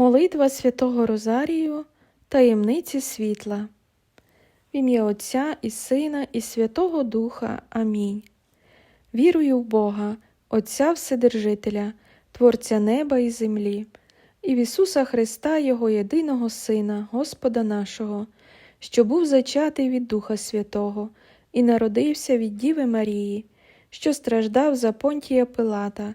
Молитва святого Розарію, таємниці світла. В ім'я Отця і Сина, і Святого Духа. Амінь. Вірую в Бога, Отця Вседержителя, Творця неба і землі, і в Ісуса Христа, Його єдиного Сина, Господа нашого, що був зачатий від Духа Святого, і народився від Діви Марії, що страждав за Понтія Пилата,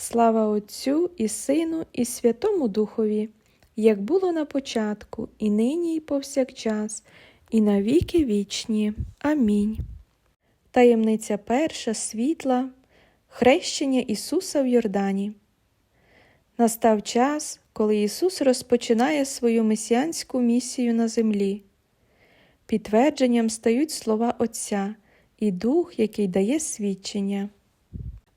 Слава Отцю і Сину, і Святому Духові, як було на початку, і нині, і повсякчас, і на віки вічні. Амінь. Таємниця перша світла, хрещення Ісуса в Йордані. Настав час, коли Ісус розпочинає свою месіанську місію на землі. Підтвердженням стають слова Отця і Дух, який дає свідчення.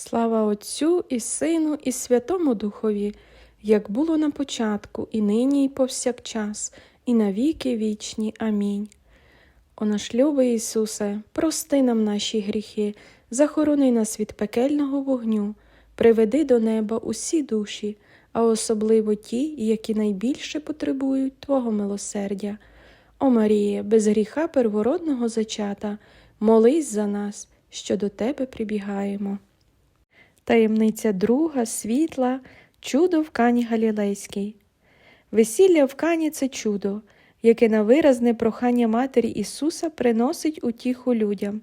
Слава Отцю і Сину, і Святому Духові, як було на початку, і нині, і повсякчас, і на віки вічні. Амінь. О наш любий Ісусе, прости нам наші гріхи, захорони нас від пекельного вогню, приведи до неба усі душі, а особливо ті, які найбільше потребують Твого милосердя. О Маріє, без гріха первородного зачата, молись за нас, що до Тебе прибігаємо. Таємниця друга, світла, чудо в Кані Галілейській. Весілля в Кані – це чудо, яке на виразне прохання Матері Ісуса приносить утіху людям.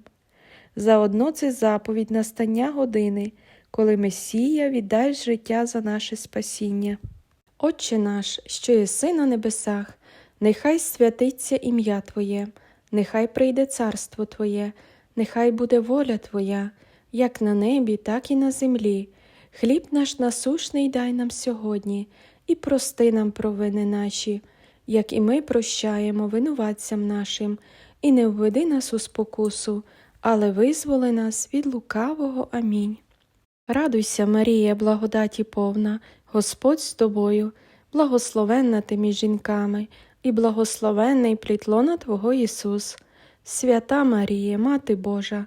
Заодно це заповідь настання години, коли Месія віддасть життя за наше спасіння. Отче наш, що єси на небесах, нехай святиться ім'я Твоє, нехай прийде царство Твоє, нехай буде воля Твоя, як на небі, так і на землі. Хліб наш насушний дай нам сьогодні, і прости нам провини наші, як і ми прощаємо винуватцям нашим, і не введи нас у спокусу, але визволи нас від лукавого. Амінь. Радуйся, Марія, благодаті повна, Господь з тобою, благословенна ти між жінками, і благословенний плід лона Твого Ісус. Свята Марія, Мати Божа,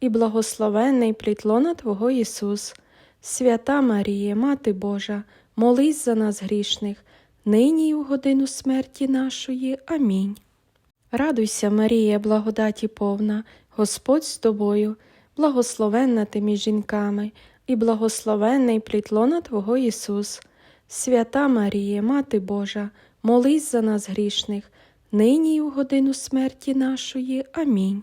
і благословенний плід лона Твого Ісус. Свята Марія, Мати Божа, молись за нас грішних, нині і в годину смерті нашої. Амінь. Радуйся, Марія, благодаті повна, Господь з тобою, благословенна ти між жінками, і благословенний плід лона Твого Ісус. Свята Марія, Мати Божа, молись за нас грішних, нині і в годину смерті нашої. Амінь.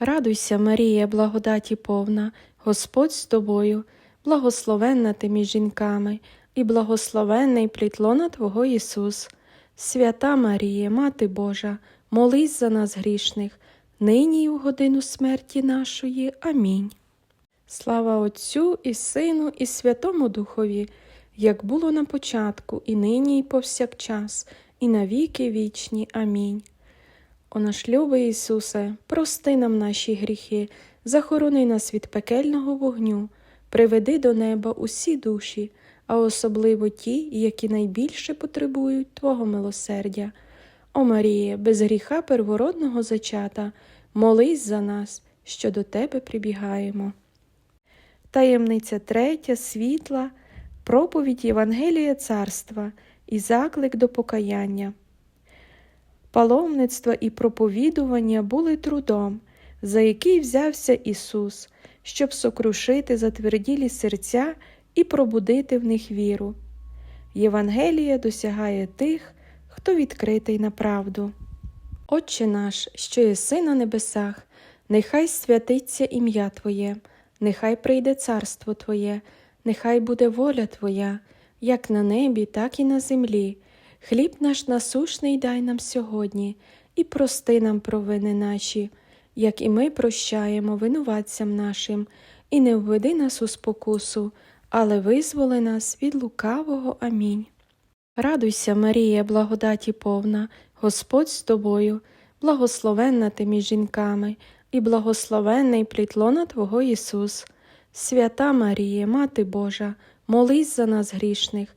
Радуйся, Марія, благодаті повна, Господь з тобою, благословенна ти між жінками, і благословенний плід лона Твого Ісус. Свята Маріє, Мати Божа, молись за нас грішних, нині й у годину смерті нашої. Амінь. Слава Отцю і Сину, і Святому Духові, як було на початку, і нині, і повсякчас, і навіки вічні. Амінь. О наш любий Ісусе, прости нам наші гріхи, захорони нас від пекельного вогню, приведи до неба усі душі, а особливо ті, які найбільше потребують Твого милосердя. О Маріє, без гріха первородного зачата, молись за нас, що до Тебе прибігаємо. Таємниця третя, світла, проповідь Євангелія Царства і заклик до покаяння. Паломництво і проповідування були трудом, за який взявся Ісус, щоб сокрушити затверділі серця і пробудити в них віру. Євангелія досягає тих, хто відкритий на правду. Отче наш, що єси на небесах, нехай святиться ім'я Твоє, нехай прийде царство Твоє, нехай буде воля Твоя, як на небі, так і на землі. Хліб наш насушний дай нам сьогодні, і прости нам провини наші, як і ми прощаємо винуватцям нашим, і не введи нас у спокусу, але визволи нас від лукавого. Амінь. Радуйся, Марія, благодаті повна, Господь з тобою, благословенна ти між жінками, і благословенний плід лона Твого Ісус. Свята Маріє, Мати Божа, молись за нас грішних,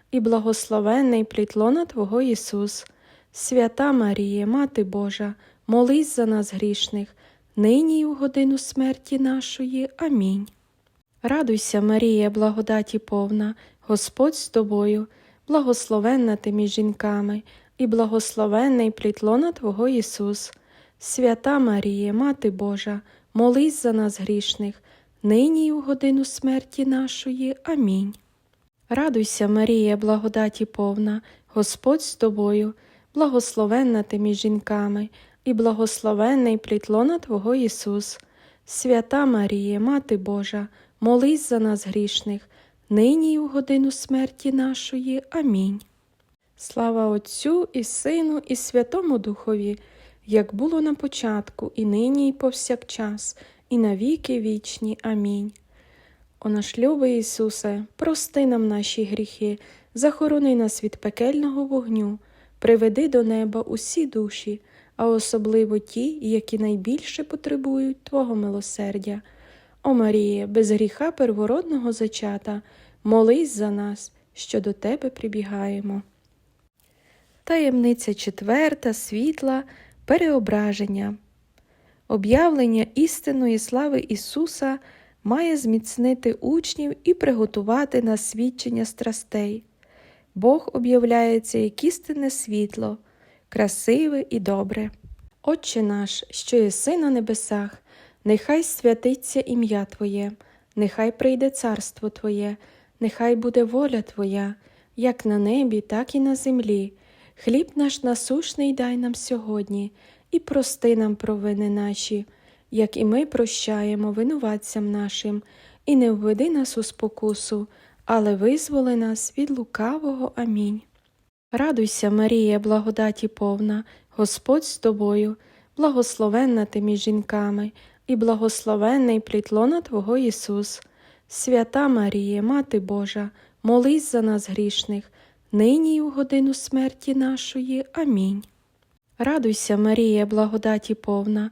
і благословенний плід лона Твого Ісус. Свята Маріє, Мати Божа, молись за нас грішних, нині й у годину смерті нашої. Амінь. Радуйся, Марія, благодаті повна, Господь з тобою, благословенна ти між жінками, і благословенний плід лона Твого Ісус. Свята Маріє, Мати Божа, молись за нас грішних, нині й у годину смерті нашої. Амінь. Радуйся, Марія, благодаті повна, Господь з тобою, благословенна ти між жінками, і благословенний плід лона Твого Ісус. Свята Маріє, Мати Божа, молись за нас грішних, нині й у годину смерті нашої. Амінь. Слава Отцю і Сину, і Святому Духові, як було на початку, і нині, і повсякчас, і навіки вічні. Амінь. О наш любий Ісусе, прости нам наші гріхи, захорони нас від пекельного вогню, приведи до неба усі душі, а особливо ті, які найбільше потребують Твого милосердя. О Маріє, без гріха первородного зачата, молись за нас, що до Тебе прибігаємо. Таємниця четверта, світла, переображення. Об'явлення істинної слави Ісуса має зміцнити учнів і приготувати на свідчення страстей. Бог об'являється як істинне світло, красиве і добре. Отче наш, що єси на небесах, нехай святиться ім'я Твоє, нехай прийде царство Твоє, нехай буде воля Твоя, як на небі, так і на землі. Хліб наш насушний дай нам сьогодні, і прости нам провини наші, як і ми прощаємо винуватцям нашим, і не введи нас у спокусу, але визволи нас від лукавого. Амінь. Радуйся, Марія, благодаті повна, Господь з тобою, благословенна ти між жінками, і благословенний плітлона Твого Ісус. Свята Марія, Мати Божа, молись за нас грішних, нині і в годину смерті нашої. Амінь. Радуйся, Марія, благодаті повна,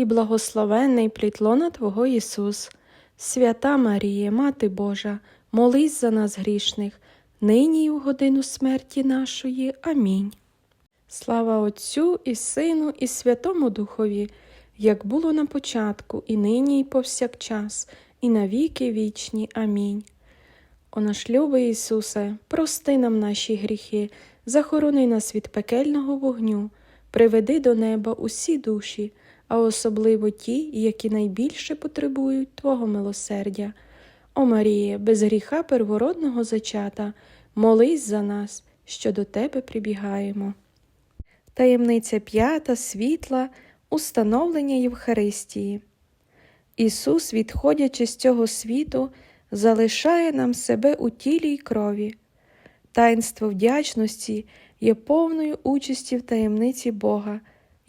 і благословенний плітлона Твого Ісус. Свята Марія, Мати Божа, молись за нас грішних, нині і в годину смерті нашої. Амінь. Слава Отцю і Сину, і Святому Духові, як було на початку, і нині, і повсякчас, і навіки вічні. Амінь. О наш любий Ісусе, прости нам наші гріхи, захорони нас від пекельного вогню, приведи до неба усі душі, а особливо ті, які найбільше потребують Твого милосердя. О Маріє, без гріха первородного зачата, молись за нас, що до Тебе прибігаємо. Таємниця п'ята світла, установлення Євхаристії. Ісус, відходячи з цього світу, залишає нам себе у тілі й крові. Таїнство вдячності є повною участі в таємниці Бога,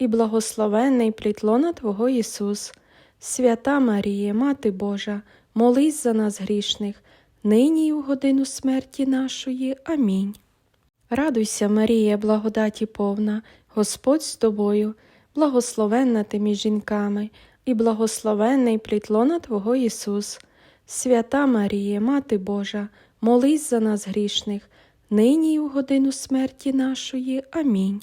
і благословенний плітлона Твого Ісус. Свята Марія, Мати Божа, молись за нас грішних, нині і у годину смерті нашої. Амінь. Радуйся, Марія, благодаті повна, Господь з тобою, благословенна ти між жінками, і благословенний плітлона Твого Ісус. Свята Марія, Мати Божа, молись за нас грішних, нині і у годину смерті нашої. Амінь.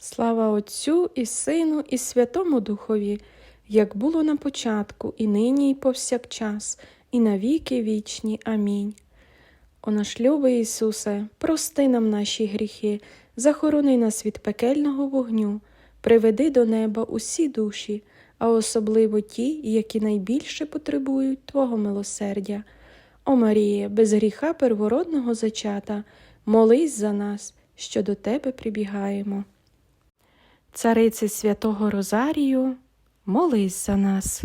Слава Отцю і Сину, і Святому Духові, як було на початку, і нині, і повсякчас, і на віки вічні. Амінь. О наш любий Ісусе, прости нам наші гріхи, захорони нас від пекельного вогню, приведи до неба усі душі, а особливо ті, які найбільше потребують Твого милосердя. О Маріє, без гріха первородного зачата, молись за нас, що до Тебе прибігаємо. Царице святого Розарію, молись за нас.